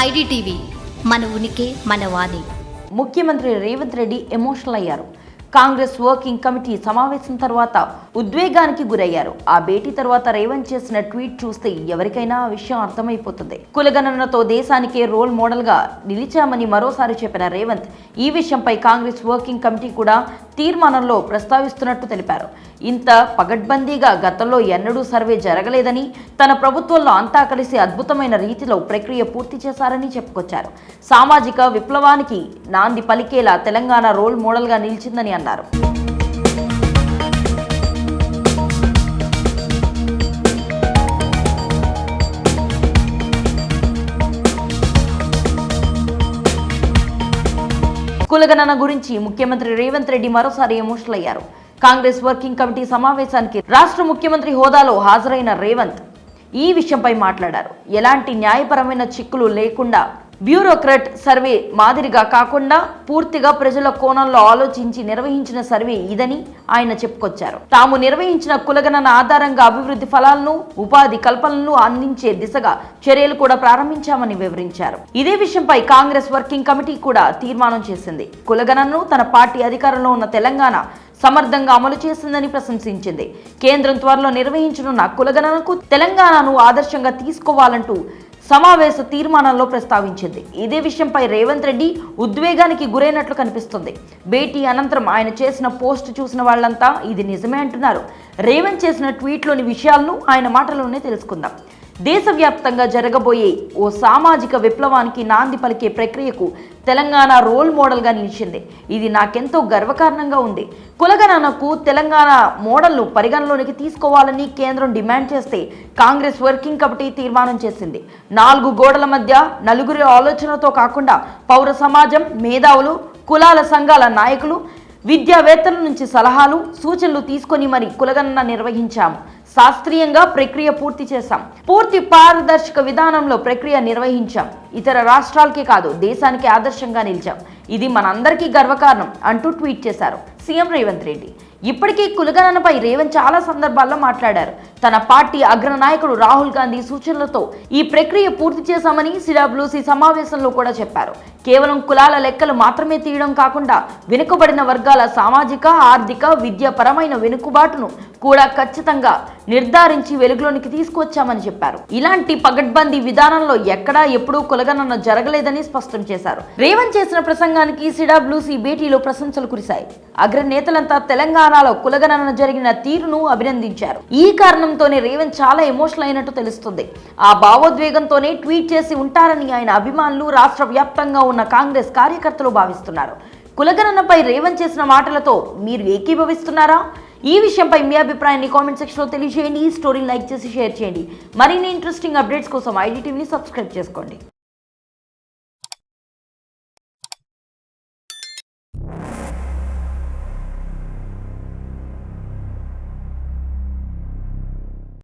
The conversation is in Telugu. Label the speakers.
Speaker 1: ఐడిటీవీ మన ఉనికి మన వాణి.
Speaker 2: ముఖ్యమంత్రి రేవంత్ రెడ్డి ఎమోషనల్ అయ్యారు. కాంగ్రెస్ వర్కింగ్ కమిటీ సమావేశం తర్వాత ఉద్వేగానికి గురయ్యారు. ఆ భేటీ తర్వాత రేవంత్ చేసిన ట్వీట్ చూస్తే ఎవరికైనా ఆ విషయం అర్థమైపోతుంది. కులగణనతో దేశానికే రోల్ మోడల్గా నిలిచామని మరోసారి చెప్పిన రేవంత్ ఈ విషయంపై కాంగ్రెస్ వర్కింగ్ కమిటీ కూడా తీర్మానంలో ప్రస్తావిస్తున్నట్టు తెలిపారు. ఇంత పగడ్బందీగా గతంలో ఎన్నడూ సర్వే జరగలేదని తన ప్రభుత్వంలో అంతా కలిసి అద్భుతమైన రీతిలో ప్రక్రియ పూర్తి చేశారని చెప్పుకొచ్చారు. సామాజిక విప్లవానికి నాంది పలికేలా తెలంగాణ రోల్ మోడల్గా నిలిచిందని అన్నారు. కులగణన గురించి ముఖ్యమంత్రి రేవంత్ రెడ్డి మరోసారి ఎమోషనల్ అయ్యారు కాంగ్రెస్ వర్కింగ్ కమిటీ సమావేశానికి రాష్ట్ర ముఖ్యమంత్రి హోదాలో హాజరైన రేవంత్ ఈ విషయంపై మాట్లాడారు. ఎలాంటి న్యాయపరమైన చిక్కులు లేకుండా బ్యూరోక్రట్ సర్వే మాదిరిగా కాకుండా పూర్తిగా ప్రజల కోణంలో ఆలోచించి నిర్వహించిన సర్వే ఇదని ఆయన చెప్పుకొచ్చారు. తాము నిర్వహించిన కులగణన ఆధారంగా అభివృద్ధి ఫలాలను ఉపాధి కల్పనలను అందించే దిశగా చర్యలు కూడా ప్రారంభించామని వివరించారు. ఇదే విషయంపై కాంగ్రెస్ వర్కింగ్ కమిటీ కూడా తీర్మానం చేసింది. కులగణనను తన పార్టీ అధికారంలో ఉన్న తెలంగాణ సమర్థంగా అమలు చేసిందని ప్రశంసించింది. కేంద్రం త్వరలో నిర్వహించనున్న కులగణనకు తెలంగాణను ఆదర్శంగా తీసుకోవాలంటూ సమావేశ తీర్మానంలో ప్రస్తావించింది. ఇదే విషయంపై రేవంత్ రెడ్డి ఉద్వేగానికి గురైనట్లు కనిపిస్తుంది. భేటీ అనంతరం ఆయన చేసిన పోస్ట్ చూసిన వాళ్ళంతా ఇది నిజమే అంటున్నారు. రేవంత్ చేసిన ట్వీట్లోని విషయాలను ఆయన మాటలోనే తెలుసుకుందాం. దేశవ్యాప్తంగా జరగబోయే ఓ సామాజిక విప్లవానికి నాంది పలికే ప్రక్రియకు తెలంగాణ రోల్ మోడల్గా నిలిచింది. ఇది నాకెంతో గర్వకారణంగా ఉంది. కులగణనకు తెలంగాణ మోడల్ను పరిగణలోనికి తీసుకోవాలని కేంద్రం డిమాండ్ చేస్తే కాంగ్రెస్ వర్కింగ్ కమిటీ తీర్మానం చేసింది. నాలుగు గోడల మధ్య నలుగురి ఆలోచనతో కాకుండా పౌర సమాజం మేధావులు కులాల సంఘాల నాయకులు విద్యావేత్తల నుంచి సలహాలు సూచనలు తీసుకొని మరి కులగణన నిర్వహించాము. శాస్త్రీయంగా ప్రక్రియ పూర్తి చేశాం. పూర్తి పారదర్శక విధానంలో ప్రక్రియ నిర్వహించాం. ఇతర రాష్ట్రాలకే కాదు దేశానికి ఆదర్శంగా నిలిచాం. ఇది మనందరికీ గర్వకారణం అంటూ ట్వీట్ చేశారు సీఎం రేవంత్ రెడ్డి. ఇప్పటికీ కులగణనపై రేవంత్ చాలా సందర్భాల్లో మాట్లాడారు. తన పార్టీ అగ్రనాయకుడు రాహుల్ గాంధీ సూచనలతో ఈ ప్రక్రియ పూర్తి చేశామని సిడబ్ల్యూసీ సమావేశంలో కూడా చెప్పారు. కేవలం కులాల లెక్కలు మాత్రమే తీయడం కాకుండా వెనుకబడిన వర్గాల సామాజిక ఆర్థిక విద్యాపరమైన వెనుకబాటును కూడా ఖచ్చితంగా నిర్ధారించి వెలుగులోనికి తీసుకువచ్చామని చెప్పారు. ఇలాంటి పగడ్బందీ విధానంలో ఎక్కడా ఎప్పుడూ కులగణన జరగలేదని స్పష్టం చేశారు. రేవంత్ చేసిన ప్రసంగానికి సిడబ్ల్యూసీ భేటీలో ప్రశంసలు కురిశాయి. అగ్రనేతలంతా తెలంగాణలో కులగణన జరిగిన తీరును అభినందించారు. ఈ కారణం అభిమానంతోనే రేవంత్ చాలా ఎమోషనల్ అయినట్టు తెలుస్తుంది. ఆ భావోద్వేగంతోనే ట్వీట్ చేసి ఉంటారని ఆయన అభిమానులు రాష్ట్ర వ్యాప్తంగా ఉన్న కాంగ్రెస్ కార్యకర్తలు భావిస్తున్నారు. కులగణనపై రేవంత్ చేసిన మాటలతో మీరు ఏకీభవిస్తున్నారా? ఈ విషయంపై మీ అభిప్రాయాన్ని కామెంట్ సెక్షన్లో తెలియజేయండి. ఈ స్టోరీని లైక్ చేసి షేర్ చేయండి. మరిన్ని ఇంట్రెస్టింగ్ అప్డేట్స్ కోసం ఐడి టీవీని సబ్స్క్రైబ్ చేసుకోండి.